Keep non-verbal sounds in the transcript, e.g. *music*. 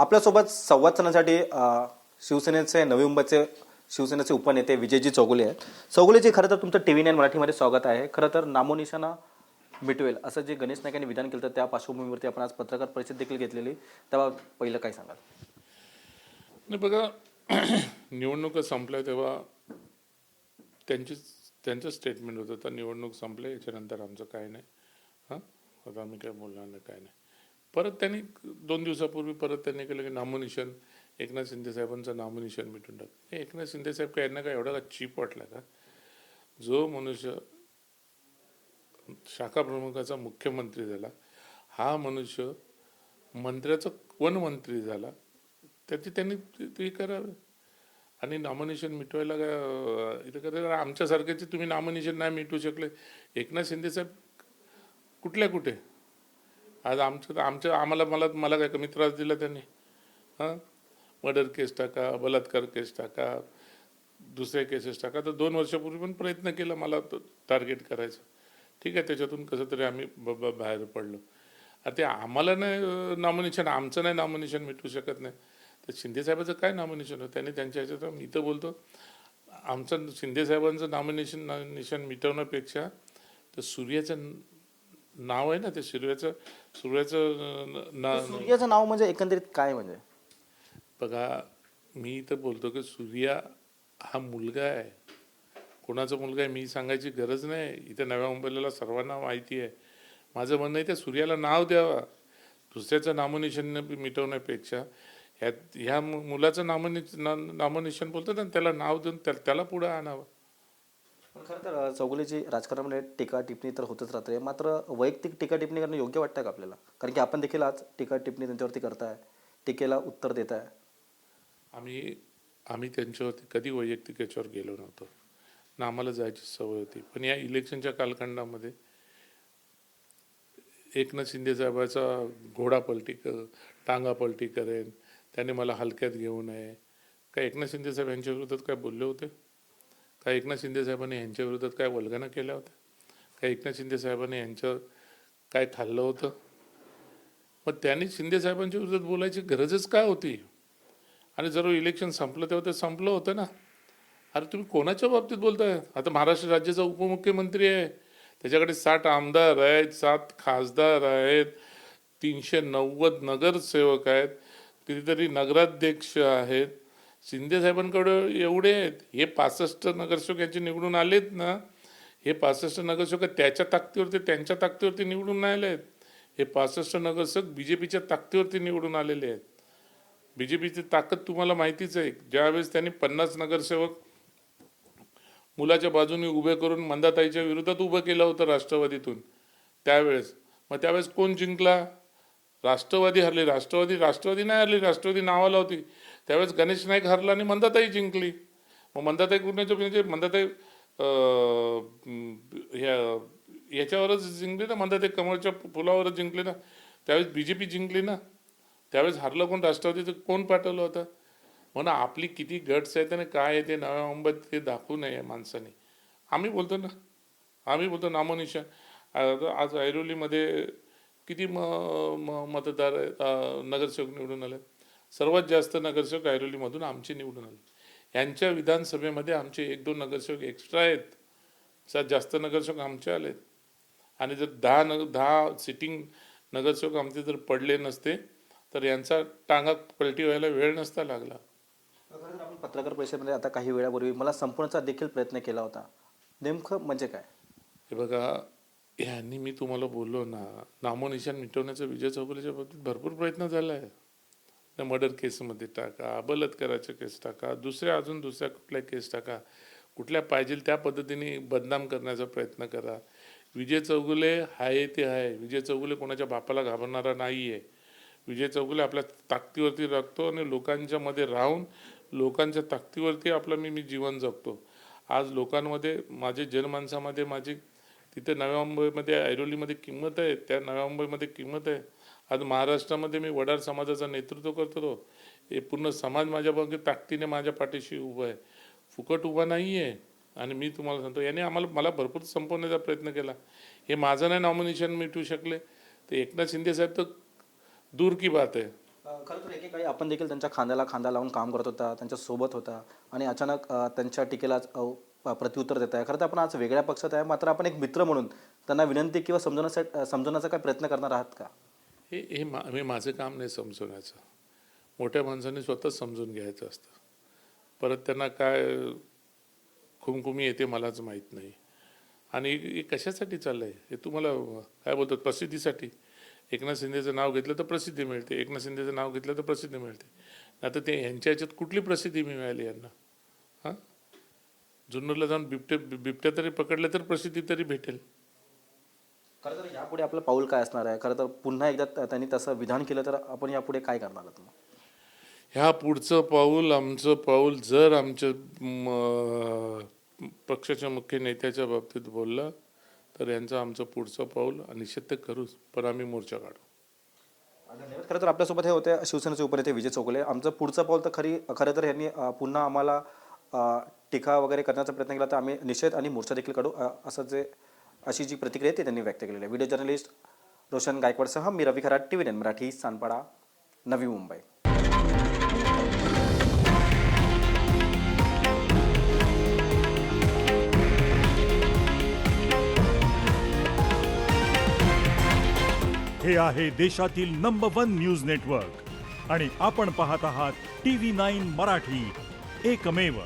आपल्यासोबत संवाद साधण्यासाठी शिवसेनेचे नवी मुंबईचे शिवसेनेचे उपनेते विजयजी चौगुले आहेत. चौगुलेजी खरं तर तुमचं टी व्ही नाईन मराठीमध्ये स्वागत आहे. खरं तर नामोनिशाणा मिटवेल असं जे गणेश नाईक यांनी विधान केलं तर त्या पार्श्वभूमीवरती आपण आज पत्रकार परिषद देखील घेतलेली. तेव्हा पहिलं काय सांगाल? नाही बघा *clears throat* निवडणुका संपल्या तेव्हा त्यांची त्यांचं स्टेटमेंट होतं तर निवडणूक संपले याच्यानंतर आमचं काय नाही. हां? आता आम्ही काय बोलणार नाही काय नाही. परत त्यांनी दोन दिवसापूर्वी परत त्यांनी केलं की नॉमिनेशन एकनाथ शिंदे साहेबांचं मिटून टाक हे एकनाथ शिंदे साहेब काय यांना काय एवढा का चीप वाटला का? जो मनुष्य शाखा प्रमुखाचा मुख्यमंत्री झाला हा मनुष्य मंत्र्याचा कोण मंत्री झाला त्याची त्यांनी ते- ते करावं. आणि नॉमिनेशन मिटवायला का इथं कधी आमच्यासारख्याचे तुम्ही नॉमिनेशन नाही मिटवू शकले. एकनाथ शिंदे साहेब कुठल्या कुठे? आज आमचं आमच्या आम्हाला मला मला काय कमी त्रास दिला त्यांनी. हां? मर्डर केस टाका बलात्कार केस टाका दुसऱ्या केसेस टाका. तर दोन वर्षापूर्वी पण प्रयत्न केला मला टार्गेट करायचं. ठीक आहे त्याच्यातून कसं तरी आम्ही ब- ब- बाहेर पडलो. ते आम्हाला नाही नॉमिनेशन आमचं नाही नॉमिनेशन मिटू शकत नाही. तर शिंदे साहेबाचं काय नॉमिनेशन होतं त्यांनी त्यांच्या ह्याच्यात मी तर बोलतो आमचं शिंदे साहेबांचं नॉमिनेशन मिटवण्यापेक्षा तर सूर्याचं नाव आहे ना ते सूर्याचं सूर्याचं न- सूर्याचं नाव म्हणजे एकंदरीत काय म्हणजे? बघा मी तर बोलतो की सूर्या हा मुलगा आहे. कोणाचा मुलगा आहे मी सांगायची गरज नाही. इथे नव्या मुंबईला सर्वांना माहिती आहे. माझं म्हणणं आहे त्या सूर्याला नाव द्यावा. दुसऱ्याचं नामोनिशन मिटवण्यापेक्षा ह्या ह्या मुलाचं नामोनिश ना- नामोनिशन बोलतात ना त्याला नाव देऊन त्या- त्याला पुढं आणावं. पण खरं तर चौगुलेची राजकारणामध्ये टीका टिप्पणी तर होतच राहते. मात्र वैयक्तिक टीका टिप्पणी करणं योग्य वाटतं का आपल्याला? कारण की आपण देखील आज टीका टिप्पणी त्यांच्यावरती करताय. टीकेला उत्तर देत आहे आम्ही आम्ही त्यांच्यावरती कधी वैयक्तिक याच्यावर गेलो नव्हतो. ना आम्हाला जायची सवय होती. पण या इलेक्शनच्या कालखंडामध्ये एकनाथ शिंदे साहेबाचा घोडा पलटी कर टांगा पलटी करेन त्याने मला हलक्यात घेऊ नये. काय एकनाथ शिंदे साहेब यांच्या विरोधात काय बोलले होते? काय एकनाथ शिंदे साहेबांनी यांच्या विरोधात काय वल्गना केल्या होत्या? काय एकनाथ शिंदे साहेबांनी यांच्यावर काय खाल्लं होतं? मग त्यांनी शिंदे साहेबांच्या विरोधात बोलायची गरजच काय होती? आणि जर इलेक्शन संपलं तेव्हा ते संपलं होतं ना? अरे तुम्ही कोणाच्या बाबतीत बोलताय? आता महाराष्ट्र राज्याचा उपमुख्यमंत्री आहे. त्याच्याकडे साठ आमदार आहेत सात खासदार आहेत तीनशे नव्वद नगरसेवक आहेत कितीतरी नगराध्यक्ष आहेत. शिंदे साहेबांकडं एवढे आहेत. हे पासष्ट नगरसेवक यांचे निवडून आलेत ना हे पासष्ट नगरसेवक त्याच्या ताकदीवरती त्यांच्या ताकदीवरती निवडून आले आहेत. हे पासष्ट नगरसेवक बी जे पीच्या ताकदीवरती निवडून आलेले आहेत. बी जे पीची ताकद तुम्हाला माहितीच आहे. ज्यावेळेस त्यांनी पन्नास नगरसेवक मुलाच्या बाजूने उभे करून मंदाताईच्या विरोधात उभं केलं होतं राष्ट्रवादीतून त्यावेळेस. मग त्यावेळेस कोण जिंकला? राष्ट्रवादी हरली राष्ट्रवादी राष्ट्रवादी नाही हरली राष्ट्रवादी नावाला होती त्यावेळेस गणेश नाईक हरला आणि मंदाताई जिंकली. मग मंदाताई कुणाच्या म्हणजे मंदाताई ह्या याच्यावरच जिंकली ना मंदाताई कमळच्या फुलावरच जिंकली ना. त्यावेळेस बी जे पी जिंकली ना. त्यावेळेस हरलं कोण? राष्ट्रवादीचं कोण पाठवलं होतं? म्हणून आपली किती गट्स आहेत आणि काय आहे ते नव्या मुंबईत ते दाखवू नये माणसाने. आम्ही बोलतो ना. आम्ही बोलतो नामोनिशान आज ऐरोलीमध्ये किती म म- मतदार नगरसेवक निवडून आले सर्वात जास्त नगरसेवक ऐरोलीमधून आमचे निवडून आले. यांच्या विधानसभेमध्ये आमचे एक दोन नगरसेवक एक्स्ट्रा आहेत. सा- जास्त नगरसेवक आमचे आलेत. आणि जर दहा नग दहा सिटिंग नगरसेवक आमचे जर पडले नसते तर यांचा टांगा पलटी व्हायला वेळ नसता लागला. आपण पत्रकार परिषदेमध्ये आता काही वेळापूर्वी मला संपूर्णचा देखील प्रयत्न केला होता. नेमकं म्हणजे काय? हे बघा ह्यांनी मी तुम्हाला बोललो ना नामोनिशान मिटवण्याचा विजय चौगुलेच्या बाबतीत भरपूर प्रयत्न झाला आहे मर्डर केसमध्ये टाका बलात्काराच्या केस टाका दुसऱ्या अजून दुसऱ्या कुठल्या केस टाका कुठल्या पाहिजे त्या पद्धतीने बदनाम करण्याचा प्रयत्न करा. विजय चौगुले आहे ते आहे विजय चौगुले कोणाच्या बापाला घाबरणारा नाही आहे विजय चौगुले आपल्या ताकदीवरती राखतो आणि लोकांच्या मध्ये राहून लोकांच्या ताकदीवरती आपलं मी मी जीवन जगतो. आज लोकांमध्ये माझे जनमानसामध्ये माझी तिथे नव्या मुंबईमध्ये ऐरोलीमध्ये किंमत आहे त्या नव्या मुंबईमध्ये किंमत आहे. आज महाराष्ट्रामध्ये मी वडार समाजाचं नेतृत्व करतो हे पूर्ण समाज माझ्या बाजू ताकदीने माझ्या पाठीशी उभं आहे. फुकट उभा नाही आहे आणि मी तुम्हाला सांगतो याने आम्हाला मला भरपूर संपवण्याचा प्रयत्न केला. हे माझं नाही नॉमिनेशन मिटवू शकले. तर एकनाथ शिंदे साहेब तर दूर की बात आहे. खरं तर एकेकाळी आपण देखील त्यांच्या खांद्याला खांदा लावून काम करत होता त्यांच्यासोबत होता. आणि अचानक त्यांच्या टीकेला प्रत्युत्तर देत आहे. खरं तर आपण आज वेगळ्या पक्षात आहे. मात्र आपण एक मित्र म्हणून त्यांना विनंती किंवा समजवण्यासाठी समजवण्याचा काय प्रयत्न करणार आहात का? हे हे मा हे माझं काम नाही समजवण्याचं. मोठ्या माणसांनी स्वतःच समजून घ्यायचं असतं. परत त्यांना काय खुमखुमी येते मलाच माहीत नाही. आणि हे कशासाठी चाललं आहे हे तुम्हाला काय बोलतात? प्रसिद्धीसाठी. एकनाथ शिंदेचं नाव घेतलं तर प्रसिद्धी मिळते. एकनाथ शिंदेचं नाव घेतलं तर प्रसिद्धी मिळते. आता ते यांच्या ह्याच्यात कुठली प्रसिद्धी मिळाली यांना? जुन्नरला जाऊन बिबटे बिबट्या तरी पकडल्या तर प्रसिद्धी तरी भेटेल. खरं तर यापुढे आपलं पाऊल काय असणार आहे? खरं तर पुन्हा एकदा त्यांनी तसं विधान केलं तर आपण यापुढे काय करणार आहात मग? ह्या पुढचं पाऊल आमचं पाऊल जर आमच्या पक्षाच्या मुख्य नेत्याच्या बाबतीत बोललं तर यांचं आमचं पुढचं पाऊल निश्चित ते करूच पण आम्ही मोर्चा काढू खरं तर आपल्यासोबत हे होते शिवसेनेचे उपनेते विजय चौगुले. आमचं पुढचं पाऊल तर खरी खरं तर यांनी पुन्हा आम्हाला टीका वगैरे करण्याचा प्रयत्न केला तर आम्ही निषेध आणि मोर्चा देखील काढू असं जे अशी जी प्रतिक्रिया आहे ती त्यांनी व्यक्त केलेली आहे. व्हिडिओ जर्नलिस्ट रोशन गायकवाडसह मी रवी खराट टी व्ही मराठी सानपाडा नवी मुंबई. हे आहे देशातील नंबर वन न्यूज नेटवर्क आणि आपण पाहत आहात टी व्ही नाईन मराठी. एकमेव